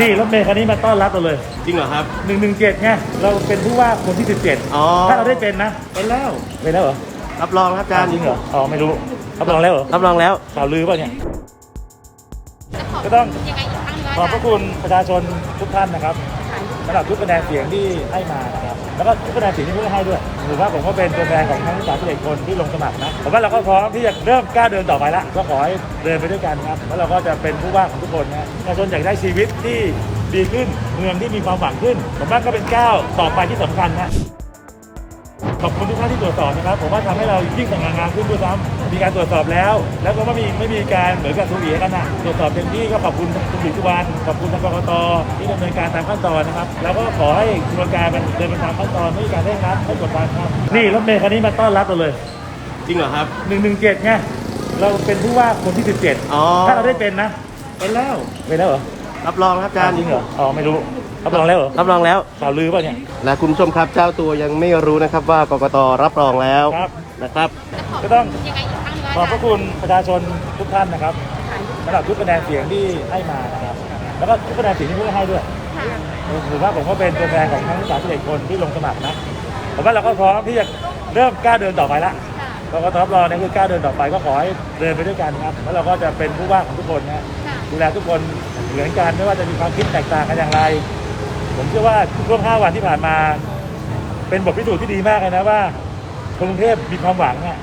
นี่รถเมล์คันนี้มาต้อนรับเราเลย จริงเหรอครับ 117ไงเราเป็นผู้ว่าคนที่ 17 อ๋อ ถ้าเราได้เป็นนะ เป็นแล้ว เป็นแล้วเหรอรับรองครับอาจารย์จริงเหรออ๋อไม่รู้รับรองแล้วเหรอรับรองแล้วข่าวลือป่ะเนี่ยก็ก็ต้ต้อองงยังไงอีกครั้งหนึ่งขอบพระคุณประชาชนทุกท่านนะครับ สำหรับทุกคะแนนเสียงที่ให้มานะครับแล้วก็ทุกคะแนนเสียงที่เพื่อให้ด้วยถือว่าผมก็เป็นตัวแทนของทั้ง31คนที่ลงสมัครนะผมว่าเราก็พร้อมที่จะเริ่มกล้าเดินต่อไปละก็ขอให้เดินไปด้วยกันครับแล้วเราก็จะเป็นผู้ว่าของทุกคนนะประชาชนอยากได้ชีวิตที่ดีขึ้นเมืองที่มีความหวังขึ้น ผมว่าก็เป็นก้าวต่อไปที่สำคัญนะ ขอบคุณทุกท่านที่ตรวจสอบนะครับ ผมว่าทำให้เรายิ่งสง่างามขึ้นด้วยซ้ำมีการตรวจสอบแล้ว แล้วก็ไม่มีไม่มีการเหมือนกับทุกเอียกันนะตรวจสอบเต็มที่ก็ขอบคุณคุณศรีสุวรรณขอบคุณทางกกตที่ดำเนินการตามขั้นตอนนะครับ แล้วก็ขอให้กระบวนการมันเดินไปตามขั้นตอนไม่มีการเร่งรัดไม่กดดันครับ นี่รถเมล์คันนี้มาต้อนรับเราเลย จริงเหรอครับ117ไงเราเป็นผู้ว่าคนที่17อ๋อถ้าเราได้เป็นนะเป็นแล้วเป็นแล้วเหรอ รับรองครับอาจารย์จริงเหรอ อ๋อ ไม่รู้ รับรองแล้วเหรอรับรองแล้ว ข่าวลือป่ะเนี่ย และคุณผู้ชมครับเจ้าตัวยังไม่รู้นะครับว่ากกตรับรองแล้วครับ นะครับ ก็ต้องยังไงอีกครั้งหนึ่งขอบพระคุณประชาชนทุกท่านนะครับสำหรับทุกคะแนนเสียงที่ให้มานะครับ แล้วก็ทุกคะแนนเสียงที่เพื่อให้ด้วยถือว่าผมก็เป็นตัวแทนของทั้ง31คนที่ลงสมัครนะผมว่าเราก็พร้อมที่จะเริ่มกล้าเดินต่อไปละกกตรับรองเนี่ยคือกล้าเดินต่อไปก็ขอให้เดินไปด้วยกันครับ แล้วเราก็จะเป็นผู้ว่าของทุกคนนะดูแลทุกคน เหมือนกันไม่ว่าจะมีความคิดแตกต่างกันอย่างไร ผมเชื่อว่าช่วง 5 วันที่ผ่านมา เป็นบทพิสูจน์ที่ดีมากเลยนะว่า กรุงเทพมีความหวังอะ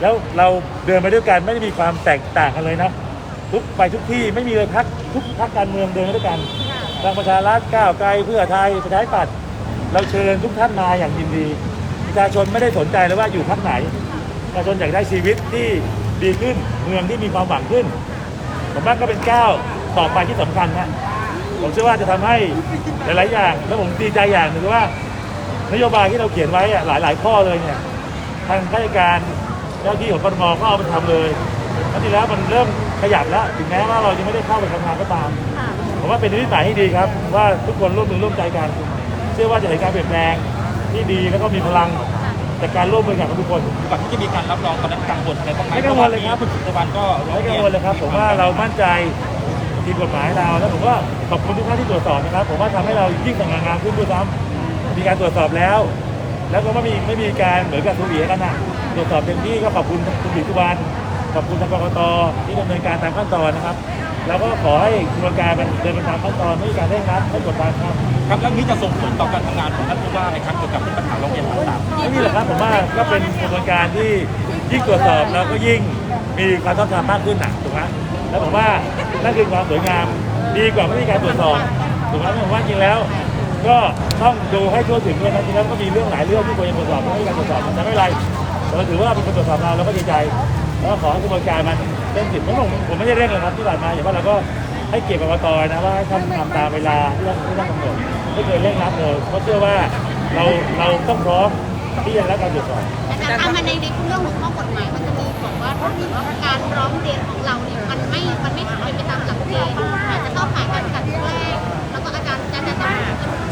แล้วเราเดินไปด้วยกันไม่ได้มีความแตกต่างกันเลยนะทุกไปทุกที่ไม่มีเลยพักทุกพักการเมืองเดินไปด้วยกันพลังประชารัฐก้าวไกลเพื่อไทยประชาธิปัตย์เราเชิญทุกท่านมาอย่างยินดีประชาชนไม่ได้สนใจเลยว่าอยู่พักไหนประชาชนอยากได้ชีวิตที่ดีขึ้นเมืองที่มีความหวังขึ้นผมว่าก็เป็นก้าว ต่อไปที่สำคัญนะผมเชื่อว่าจะทำให้หลาย ๆ อย่าง แล้วผมดีใจอย่างหนึ่งคือว่า นโยบายที่เราเขียนไว้อะหลาย ๆ ข้อเลยเนี่ยทางข้าราชการเจ้าที่ของกรทมก็เอาไปทำเลยแล้วทีแล้วมันเริ่มขยับแล้ว ถึงแม้ว่าเรายังไม่ได้เข้าไปทำงานก็ตามผมว่าเป็นนิสัยที่ดีครับ ว่าทุกคนร่วมมือร่วมใจกัน เชื่อว่าจะเห็นการเปลี่ยนแปลงที่ดีแล้วก็มีพลังจากการร่วมมือกันของทุกคนก่อนที่จะมีการรับรองตอนนั้นกังวลอะไรบ้างไหมไม่กังวลเลยครับปัจจุบันก็ร้องไม่เรีกัยงนวลเลยครับผมว่าเรามั่นใจ ทีมกฎหมายเราแล้วผมก็ขอบคุณทุกท่านที่ตรวจสอบนะครับ ผมว่าทำให้เรายิ่งสง่างามขึ้นด้วยซ้ำมีการตรวจสอบแล้ว แล้วก็ไม่มีไม่มีการเหมือนกับทุกเอียกันนะตรวจสอบเต็มที่ก็ขอบคุณคุณศรีสุวรรณขอบคุณทางกกตที่ดำเนินการตามขั้นตอนนะครับ แล้วก็ขอให้กระบวนการมันเดินไปตามขั้นตอนไม่มีการเร่งรัดไม่กดดันครับครับแล้วนี้จะส่งผลต่อการทำงานของท่านผู้ว่าในครั้งเกี่ยวกับเรื่องปัญหาร้องเรียนต่างไม่มีหรอกครับผมว่าก็เป็นกระบวนการที่ยิ่งตรวจสอบเราก็ยิ่งมีความต้องการมากขึ้นหนักถูกไหมแล้วผมว่า นั่นคือความสวยงามดีกว่าไม่มีการตรวจสอบถูกไหมผมว่าจริงแล้ว ก็ต้องดูให้ทั่วถึงด้วยนะจริงแล้วก็มีเรื่องหลายเรื่องที่ควรจะตรวจสอบไม่มีการตรวจสอบมันจะไม่เป็นไรเราถือว่าเป็นคนตรวจสอบเราเราก็ดีใจแล้วขอให้กระบวนการมันเร่งติดผมผมผมไม่ได้เร่งเลยครับที่ผ่านมาอย่างว่าเราก็ให้เกียรติกรกตนะว่าให้ท่านทำตามเวลาที่ท่านที่ท่านกำหนดไม่เคยเร่งรัดเลยเพราะเชื่อว่าเราเราต้องพร้อมที่จะรับการตรวจสอบอาจารย์คะมันในเรื่องของข้อกฎหมายมันจะมี บอกว่าถ้าเกิดว่าการร้องเรียนของเราเนี่ยมันไม่ มันไม่เป็นไปตามหลักเกณฑ์อาจจะต้องผ่านการกลันแกล้งแล้วก็อาจารย์จะจะต้อง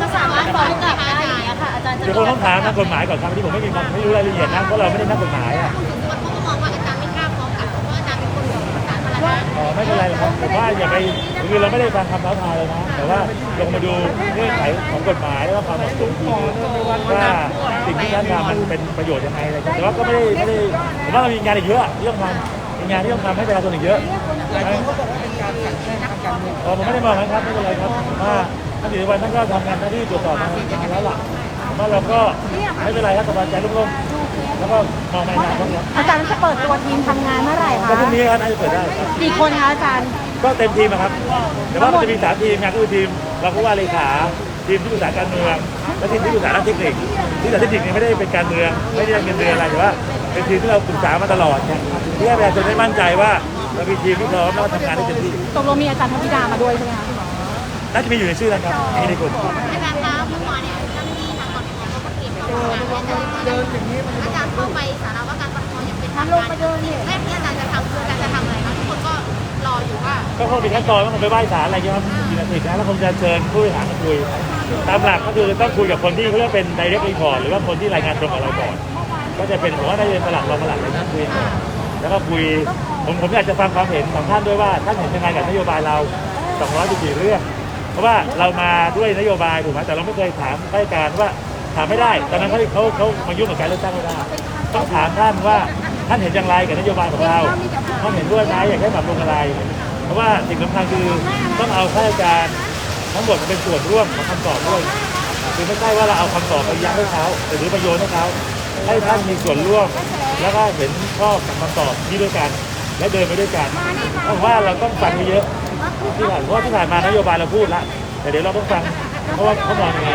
จะสามารถฟ้องกลับได้อาอจารย่างเงี้ยค่ะอาจารย์จะเดี๋ยวคงต้องถามนักกฎหมายก่อนครับที่ผมไม่มีความไม่รู้รายละเอียดนะเพราะเราไม่ได้นักกฎหมายอะ อ๋อไม่เป็นไรหรอกครับผมว่าอย่าไปคือเราไม่ได้ฟังคำท้าทายเลยนะ แต่ว่าลงมาดูเงื่อนไขของกฎหมายแล้วก็ความเหมาะสมว่าสิ่งที่ท่านทำมันเป็นประโยชน์ยังไงอะไรแต่ว่าก็ไม่ได้ไม่ได้ผมว่าเรามีงานอีกเยอะที่ต้องทำมีงานที่ต้องทำให้ประชาชนอีกเยอะอ๋อผมไม่ได้มองนะครับไม่เป็นไรครับว่าท่านศิริวัลท่านก็ทำงานหน้าที่ตรวจสอบมานานแล้วล่ะว่าเราก็ไม่เป็นไรครับสบายใจร่มๆ แล้วก็มองไปอนาคตครับอาจารย์จะเปิดตัวทีมทำงานเมื่อไหร่ก็คะพรุ่งนี้ครับน่าจะเปิดได้ครับกี่คนคะอาจารย์ ก็เต็มทีมอะครับ แต่ว่ามันจะมีสามทีมงานก็คือทีมเราก็ว่าเลขาทีมที่ปรึกษาการเมืองและทีมที่ปรึกษาด้านเทคนิคที่แต่เทคนิคเนี่ยไม่ได้เป็นการเมืองไม่ได้เงินเดือนอะไรแต่ว่าเป็นทีมที่เราปรึกษามาตลอดเนี่ยเพื่อให้ประชาชนได้มั่นใจว่าเรามีทีมที่พร้อมแล้วก็ทำงานได้เต็มที่ตกลงมีอาจารย์ธรรมิดามาด้วยใช่ไหมคะน่าจะมีอยู่ในชื่อนะครับมีในกลุ่ม อาจารย์เข้าไปสารวัตรการปกครทมยังเป็นทางการแรกที่อาจารย์จะทำคืออาจารย์จะทำอะไรคะทุกคนก็รออยู่ว่าก็คงมีขั้นตอนว่าคงไปไหว้ศาลอะไรเงี้ยครับกี่นาทีนะแล้วคงจะเชิญผู้บริหารมาคุย ตามหลักก็คือต้องคุยกับคนที่เขาเรียกเป็น direct report หรือว่าคนที่รายงานตรงกับเราก่อน ก็จะเป็นผมว่าน่าจะเป็นประหลัดรองประหลัดอะไรนั่งคุยกันแล้วก็คุยผมผมอยากจะฟังความเห็นของท่านด้วยว่าท่านเห็นยังไงกับนโยบายเรา 214 เรื่อง เพราะว่าเรามาด้วยนโยบายถูกไหมแต่เราไม่เคยถามข้าราชการว่า ถามไม่ได้ตอนนั้นเขาเขาเขามายุ่งกับการเลือกตั้งไม่ได้ต้องถามท่านว่าท่านเห็นอย่างไรกับนโยบายของเราท่านเห็นด้วยไหมอยากให้ปรับปรุงอะไร เพราะว่าสิ่งสำคัญคือต้องเอาข้าราชการทั้งหมดมาเป็นส่วนร่วมของคำตอบด้วยคือไม่ใช่ว่าเราเอาคำตอบไปยัดให้เขาหรือประโยชน์ให้เขาให้ท่านมีส่วนร่วม แล้วก็เห็นชอบกับคำตอบนี้ด้วยกัน และเดินไปด้วยกันเพราะว่าเราต้องฟังเยอะที่ผ่านเพราะที่ผ่านมานโยบายเราพูดละแต่เดี๋ยวเราต้องฟัง เพราะว่าเขามองยังไง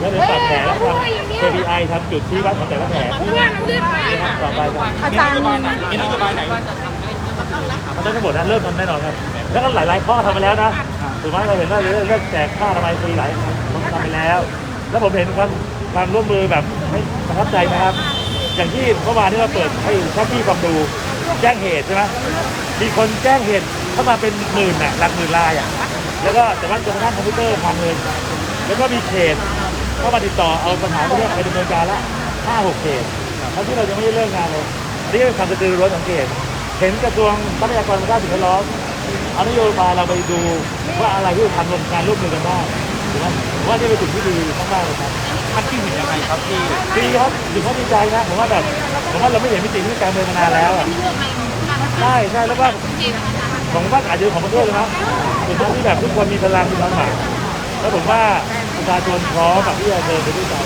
แล้วเดี๋ยวปรับแผนแล้วทำ KPI ทำจุดชี้วัดของแต่ละแผนต่อไปครับอาจารย์มีนโยบายไหนมันได้ทั้งหมดนะเริ่มทำแน่นอนครับ แล้วก็หลาย ๆ ข้อทำไปแล้วนะถูกไหมเราเห็นว่าเรื่องเรื่องแจกค่าทำไมยฟรีหลายผมทำไปแล้ว แล้วผมเห็นความความร่วมมือแบบไม่ประทับใจนะครับ อย่างที่เมื่อวานที่เราเปิดให้ชอบที่ความดูแจ้งเหตุใช่ไหมมีคนแจ้งเหตุเข้ามาเป็นหมื่นน่ะหลักหมื่นรายอะ แล้วก็แต่ว่าจนกระทั่งคอมพิวเตอร์พังเลย แล้วก็มีเขตเข้ามาติดต่อเอาปัญหาเรื่องไปดำเนินการละห้าหกเขตทั้งที่เรายังไม่ได้เริ่มงานเลยนี่ก็เป็นความกระตือรือร้นของเขตเห็นกระทรวงทรัพยากรธรรมชาติสิ่งแวดล้อมเอานโยบายเราไปดูว่าอะไรที่ทำร่วมการร่วมมือกันได้ถูกไหมผมว่านี่เป็นสิ่งที่ดีมากๆเลยครับท่านที่เห็นยังไงครับที่ดีครับดีเขาดีใจนะผมว่าแบบผมว่าเราไม่เห็นมิติเรื่องการเมืองมานานแล้วอะเรื่องอะไรการใช่ใช่แล้วก็เกมอาจารย์ผมว่าอาจจะของประเทศเลยนะเป็นที่แบบทุกคนมีพลังมีความหมาย แล้วผมว่าประชาชนพร้อมแบบที่จะเดินไปด้วยกัน